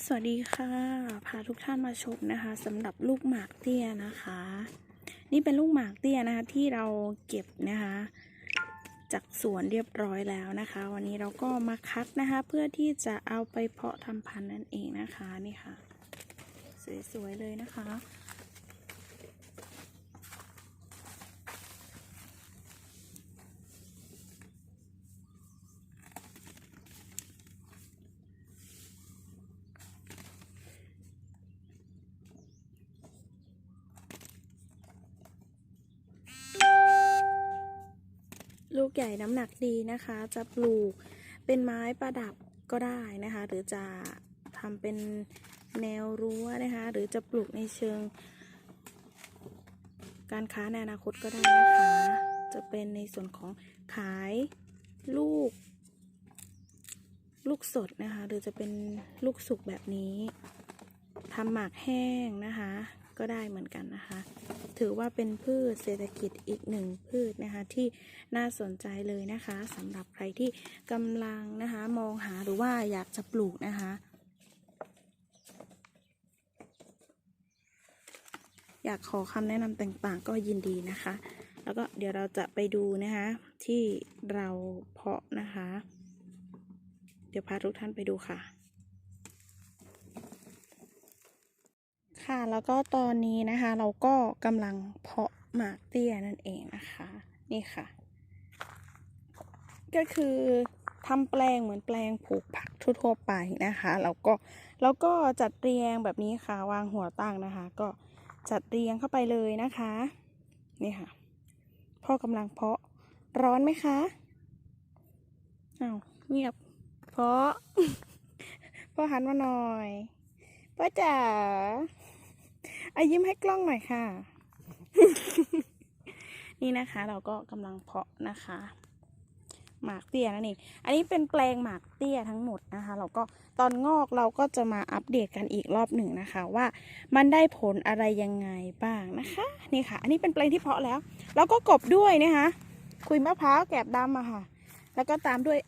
สวัสดีค่ะ พาทุกท่านมาชมนะคะสำหรับลูกหมากเตี้ยนะคะ นี่เป็นลูกหมากเตี้ยนะคะที่เราเก็บนะคะ จากสวนเรียบร้อยแล้วนะคะ วันนี้เราก็มาคัดนะคะ เพื่อที่จะเอาไปเพาะทำพันธุ์นั่นเองนะคะนี่ค่ะ สวยๆเลยนะคะ ลูกใหญ่น้ำหนักดีนะคะ จะปลูกเป็นไม้ประดับก็ได้นะคะ หรือจะทำเป็นแนวรั้วนะคะ หรือจะปลูกในเชิง การค้าในอนาคตก็ได้นะคะ จะเป็นในส่วนของขายลูก ลูกสดนะคะ หรือจะเป็นลูกสุกแบบนี้ทำหมากแห้งนะคะ ก็ได้เหมือนกันนะคะ ถือว่าเป็นพืชเศรษฐกิจอีกหนึ่งพืชนะคะที่น่าสนใจเลยนะคะสำหรับใครที่กำลังนะคะมองหาหรือว่าอยากจะปลูกนะคะ อยากขอคำแนะนำต่างๆ ก็ยินดีนะคะ แล้วก็เดี๋ยวเราจะไปดูนะคะที่เราเพาะนะคะ เดี๋ยวพาทุกท่านไปดูค่ะ ค่ะ แล้วก็ตอนนี้นะคะ เราก็กำลังเพาะหมากเตี้ยนั่นเองนะคะ นี่ค่ะ ก็คือทำแปลงเหมือนแปลงปลูกผักทั่วๆไปนะคะ แล้วก็แล้วก็จัดเรียงแบบนี้ค่ะ วางหัวตั้งนะคะ ก็จัดเรียงเข้าไปเลยนะคะ นี่ค่ะ พ่อกำลังเพาะร้อนไหมคะอ้าวเงียบ เพาะพ่อหันมาหน่อยพ่อจ๋า อายิ้มให้กล้องหน่อยค่ะ นี่นะคะ เราก็กำลังเพาะนะคะ หมากเตี้ยนั่นเองอันนี้เป็นแปลงหมากเตี้ยทั้งหมดนะคะ เราก็ตอนงอกเราก็จะมาอัปเดตกันอีกรอบหนึ่งนะคะ ว่ามันได้ผลอะไรยังไงบ้างนะคะ นี่ค่ะ อันนี้เป็นแปลงที่เพาะแล้ว แล้วก็กบด้วยนะคะ คุยมะพร้าวแกบดำอะค่ะ แล้วก็ตามด้วย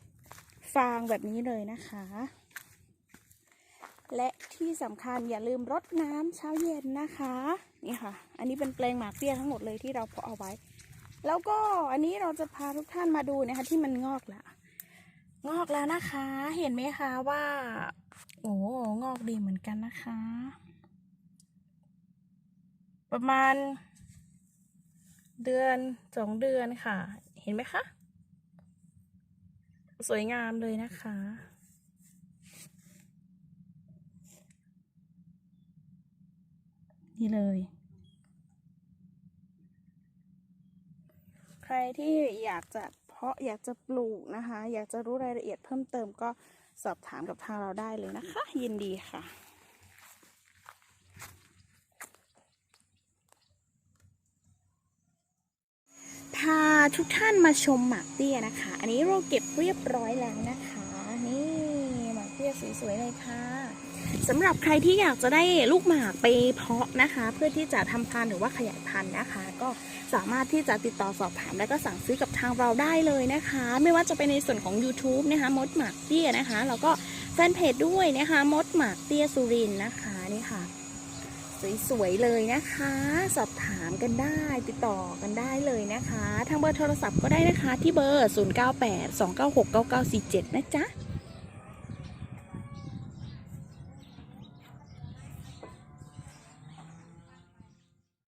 ฟางแบบนี้เลยนะคะ และที่สำคัญอย่าลืมรดน้ำเช้าเย็นนะคะ นี่ค่ะ อันนี้เป็นแปลงหมากเตี้ยทั้งหมดเลยที่เราเพาะเอาไว้ แล้วก็อันนี้เราจะพาทุกท่านมาดูนะคะที่มันงอกล้วงอกแล้วนะคะ เห็นไหมคะว่า โอ้งอกดีเหมือนกันนะคะ ประมาณ เดือนสองเดือนค่ะ เห็นไหมคะ สวยงามเลยนะคะ นี่เลย ใครที่อยากจะเพาะอยากจะปลูกนะคะ อยากจะรู้รายละเอียดเพิ่มเติมก็สอบถามกับทางเราได้เลยนะคะ ยินดีค่ะพาทุกท่านมาชมหมากเตี้ยนะคะ อันนี้เราเก็บเรียบร้อยแล้วนะคะ นี่หมากเตี้ยสวยๆเลยค่ะ สำหรับใครที่อยากจะได้ลูกหมากไปเพาะนะคะ เพื่อที่จะทำพันธุ์หรือว่าขยายพันธุ์นะคะ ก็สามารถที่จะติดต่อสอบถาม และก็สั่งซื้อกับทางเราได้เลยนะคะ ไม่ว่าจะเป็นในส่วนของ YouTube นะคะมดหมากเตี้ยนะคะ แล้วก็แฟนเพจด้วยนะคะมดหมากเตี้ยสุรินนะคะนี่ค่ะสวยๆเลยนะคะ สอบถามกันได้ติดต่อกันได้เลยนะคะ ทางเบอร์โทรศัพท์ก็ได้นะคะที่เบอร์ 0982969947 นะจ๊ะ